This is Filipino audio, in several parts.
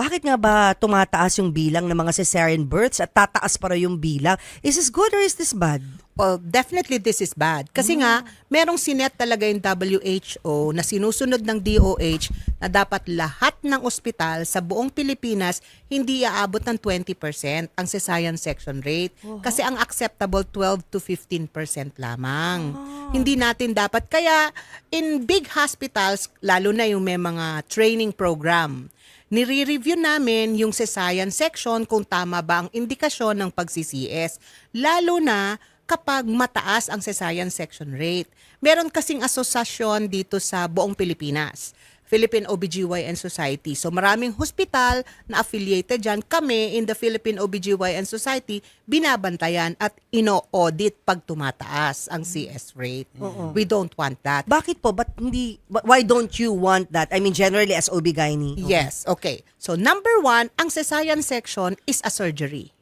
bakit nga ba tumataas yung bilang ng mga cesarean births at tataas pa rin yung bilang? Is this good or is this bad? Well, definitely this is bad. Kasi nga, merong sinet talaga yung WHO na sinusunod ng DOH na dapat lahat ng ospital sa buong Pilipinas hindi aabot ng 20% ang cesarean section rate. Kasi ang acceptable 12 to 15% lamang. Hindi natin dapat. Kaya in big hospitals, lalo na yung may mga training program, nire-review namin yung cesarean section kung tama ba ang indikasyon ng pag-CCS. Lalo na kapag mataas ang cesarean section rate. Meron kasing asosasyon dito sa buong Pilipinas. Philippine OBGYN Society. So maraming hospital na affiliated dyan. Kami in the Philippine OBGYN Society, binabantayan at ino-audit pag tumataas ang CS rate. We don't want that. Bakit po? But hindi, but why don't you want that? I mean, generally as OB-GYN. Yes, okay. So number one, ang cesarean section is a surgery.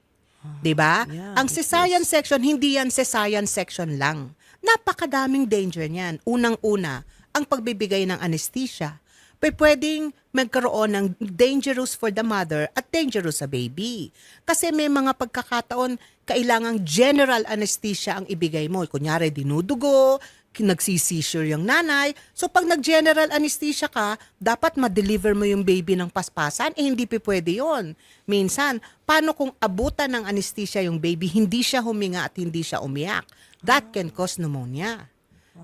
'Di ba? yeah, ang cesarean section hindi yan cesarean section lang. Napakadaming danger niyan. Unang-una, ang pagbibigay ng anesthesia. Pwede pwedeng magkaroon ng dangerous for the mother at dangerous sa baby. Kasi may mga pagkakataon kailangang general anesthesia ang ibigay mo. Kunyari, dinudugo, nagsisisure yung nanay. So pag nag-general anesthesia ka, dapat ma-deliver mo yung baby ng paspasan, eh hindi pa pwede yon. Minsan, paano kung abutan ng anesthesia yung baby, hindi siya huminga at hindi siya umiyak? That can cause pneumonia.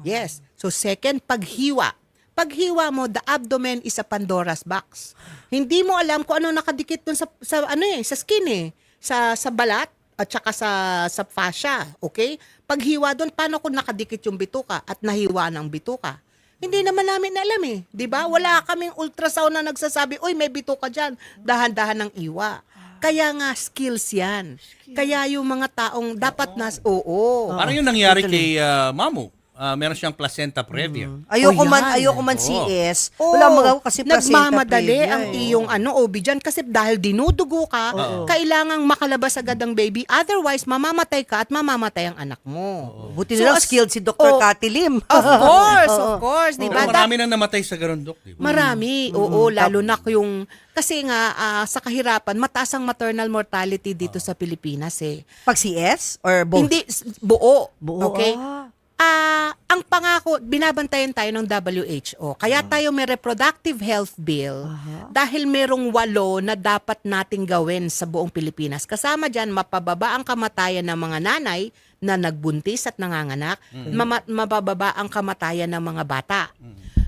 Yes. So second, paghiwa. Paghiwa mo, the abdomen is a Pandora's box. Hindi mo alam kung ano nakadikit dun sa, sa ano eh, sa skin eh, sa sa balat at saka sa sa fascia, okay? Paghiwa doon, paano kung nakadikit yung bituka at nahiwa ng bituka? Hindi naman namin alam eh, 'di ba? Wala kaming ultrasound na nagsasabi, "Uy, may bituka diyan." Dahan-dahan ng iwa. Kaya nga skills 'yan. Kaya yung mga taong dapat nas oo. Parang yung nangyari kay ah, Mamu. Ah, meron siyang placenta previa. Ayoko Oh, man, ayoko man Oo. CS. Oo. Wala magagawa kasi placenta Nagmamadali previa ang eh. iyong ano, OB dyan kasi dahil dinudugo ka, kailangang makalabas agad ang baby. Otherwise, mamamatay ka at mamamatay ang anak mo. Buti So, na lang as- skilled si Dr. Oh, Cathy Lim. Of course, of course. Di Pero ba? marami nang namatay sa ganun, Dok. Di ba? Marami, oo, lalo na yung, kasi nga ah, sa kahirapan, mataas ang maternal mortality dito sa Pilipinas eh. Pag CS or both? Hindi, buo. Buo, Okay? ah. Ah, ang pangako, binabantayan tayo ng WHO. Kaya tayo may reproductive health bill dahil merong walo na dapat nating gawin sa buong Pilipinas. Kasama dyan, mapababa ang kamatayan ng mga nanay na nagbuntis at nanganganak, mama- mabababa ang kamatayan ng mga bata.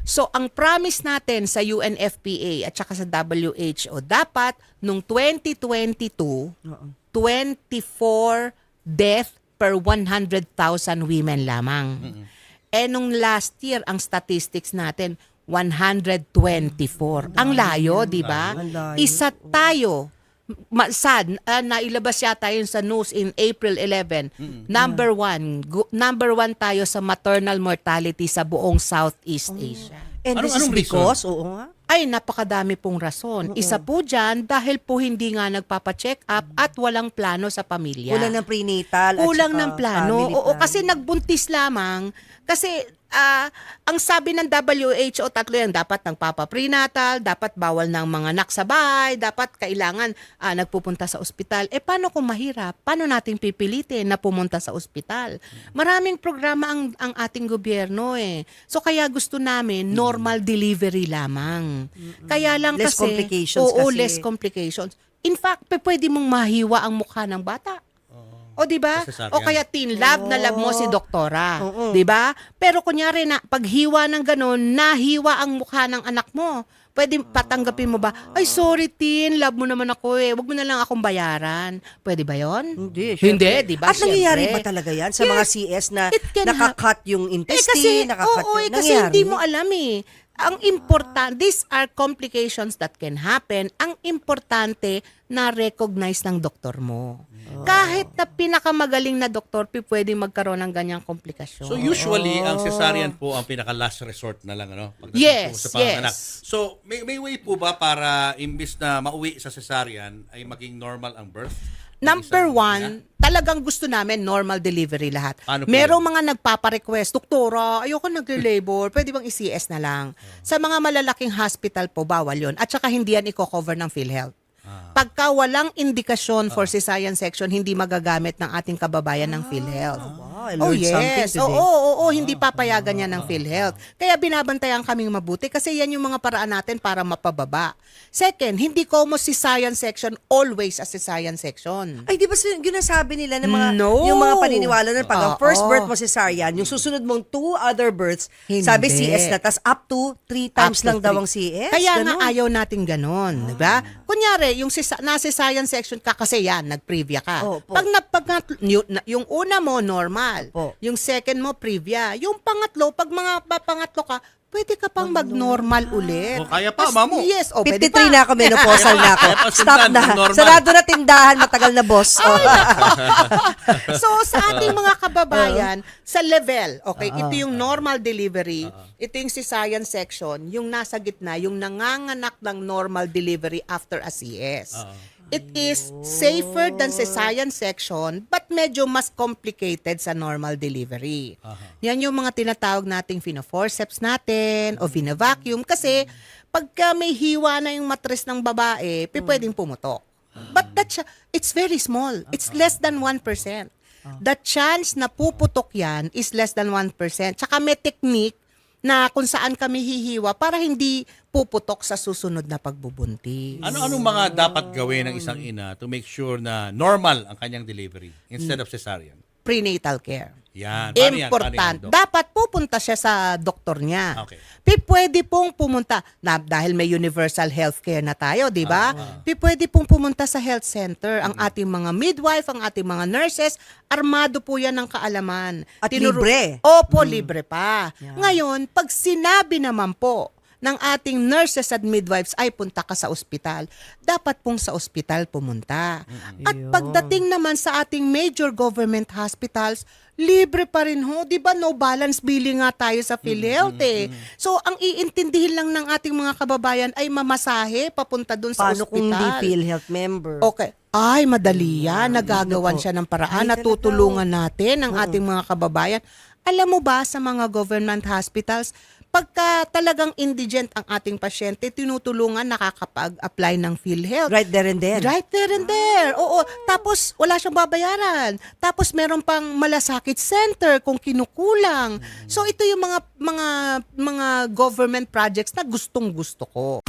So, ang promise natin sa UNFPA at saka sa WHO, dapat nung 2022, 24 death per 100,000 women lamang. Eh nung last year, ang statistics natin, 124. Ang layo, di ba? Ang layo. Isa tayo, sad, ah, nailabas yata yun sa news in April 11. Number one, gu- number one tayo sa maternal mortality sa buong Southeast Asia. And Anong- this is anong reason? because, oo nga. Ay, napakadami pong rason. Isa po dyan, dahil po hindi nga nagpapacheck up at walang plano sa pamilya. Kulang ng prenatal at Kulang ng plano. Oo, planning. kasi nagbuntis lamang. Kasi ah, ang sabi ng WHO, tatlo yan, dapat nagpapa-prenatal, dapat bawal ng mga anak sa bahay, dapat kailangan ah, nagpupunta sa ospital. Eh, paano kung mahirap? Paano natin pipilitin na pumunta sa ospital? Maraming programa ang, ang ating gobyerno eh. So, kaya gusto namin normal delivery lamang. Kaya lang Less kasi... complications Oo, kasi. less complications. In fact, pwede mong mahiwa ang mukha ng bata. O di ba? O kaya teen love na love mo si doktora. Oo. Di ba? Pero kunyari na paghiwa ng ganun, nahiwa ang mukha ng anak mo. Pwede patanggapin mo ba? Ay, sorry teen, love mo naman ako eh. Wag mo na lang akong bayaran. Pwede ba yon? Hindi, Hindi, syempre. di ba? At nangyayari Syempre. ba talaga yan sa mga CS na It can nakakat yung Eh intestine, kasi, nakakat oo, yung... eh, kasi nangyayari? hindi mo alam eh. Ang important, these are complications that can happen. Ang importante na recognize ng doktor mo. Kahit na pinakamagaling na doktor, pwedeng magkaroon ng ganyang komplikasyon. So usually, ang cesarean po ang pinaka last resort na lang ano pagdating Yes, sa yes. So may may way po ba para imbis na mauwi sa cesarean ay maging normal ang birth? Number one, talagang gusto namin normal delivery lahat. Po Merong mga nagpapa-request, Doktora, ayoko nagle-labor, pwede bang i-CS na lang? Sa mga malalaking hospital po, bawal yon At saka hindi yan i-cover ng PhilHealth. Ah. Pagka walang indikasyon for cesarean section, hindi magagamit ng ating kababayan ng PhilHealth. Wow, I Oh something yes. today. Oo, oo, oo, hindi papayagan yan ng PhilHealth. Kaya binabantayan kaming mabuti kasi yan yung mga paraan natin para mapababa. Second, hindi como cesarean section always a cesarean section. Ay, di ba sin- ginasabi nila ng mga, No. yung mga paniniwala na pag ang Oo. first birth mo cesarean, yung susunod mong two other births, Hindi. sabi CS na, tas up to three times Up to lang daw three. ang CS. Kaya ganun. nga ayaw natin ganon, di ba? Kunyari, yung sisa, nasa science section ka kasi yan, nag-previa ka. Opo. Pag na, pag na- yung, una mo, normal. Opo. Yung second mo, previa. Yung pangatlo, pag mga pa- pangatlo ka, pwede ka pang mag-normal ulit. O, kaya pa, As- mamo. Yes, o pwede 53 pa. na ako, menopausal na ako. Stop na. normal. Sarado na tindahan, matagal na boss. Oh. so sa ating mga kababayan, sa level, okay, ito yung normal delivery, ito yung cesarean section, yung nasa gitna, yung nanganganak ng normal delivery after a CS. It is safer than cesarean section but medyo mas complicated sa normal delivery. Yan yung mga tinatawag nating fino-forceps natin o vina-vacuum kasi pagka may hiwa na yung matres ng babae, pi- pwedeng pumutok. But that siya- it's very small. It's less than 1%. The chance na puputok yan is less than 1%. Tsaka may technique na kung saan kami hihiwa para hindi puputok sa susunod na pagbubuntis. Ano anong mga dapat gawin ng isang ina to make sure na normal ang kanyang delivery instead of cesarean? Prenatal care. Yan. Paano yan? Yan, Important. Doc? Dapat pupunta siya sa doktor niya. Okay. Pi pwede pong pumunta na dahil may universal health care na tayo, 'di ba? Ah, Pi pwede pong pumunta sa health center. Ang ating mga midwife, ang ating mga nurses, armado po 'yan ng kaalaman. At Tinuro- libre. Opo, libre pa. Ngayon, pag sinabi naman po ng ating nurses at midwives ay punta ka sa ospital, dapat pong sa ospital pumunta. At pagdating naman sa ating major government hospitals, libre pa rin ho. Di ba no balance billing nga tayo sa PhilHealth eh. So, ang iintindihin lang ng ating mga kababayan ay mamasahe papunta dun sa Paano ospital. kung hindi PhilHealth member? Okay. Ay, madali yan. Nagagawan Ano siya ng paraan. Natutulungan natin ang ating mga kababayan. Alam mo ba sa mga government hospitals, pagka talagang indigent ang ating pasyente, tinutulungan nakakapag-apply ng PhilHealth. Right there and then. Right there and there. Oo. Tapos, wala siyang babayaran. Tapos, meron pang malasakit center kung kinukulang. So, ito yung mga mga mga government projects na gustong gusto ko.